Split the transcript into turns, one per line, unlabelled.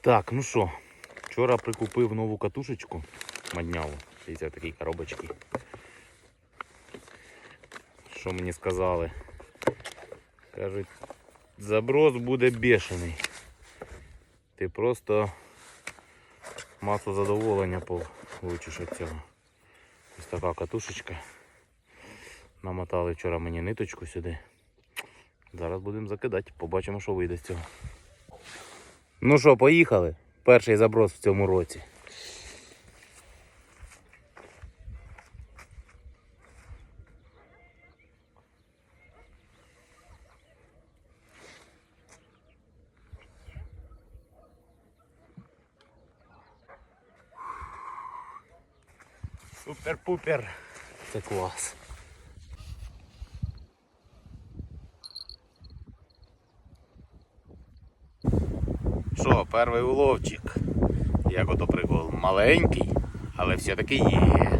Так, ну що, вчора прикупив нову катушечку мадняву. Дивіться, такі коробочки. Що мені сказали? Кажуть, заброс буде бешений. Ти просто масу задоволення получиш від цього. Ось така катушечка. Намотали вчора мені ниточку сюди. Зараз будемо закидати, побачимо, що вийде з цього. Ну що, поїхали? Перший заброс в цьому році. Супер-пупер. Це клас. Що, перший уловчик. Як ото прикол? Маленький, але все-таки є.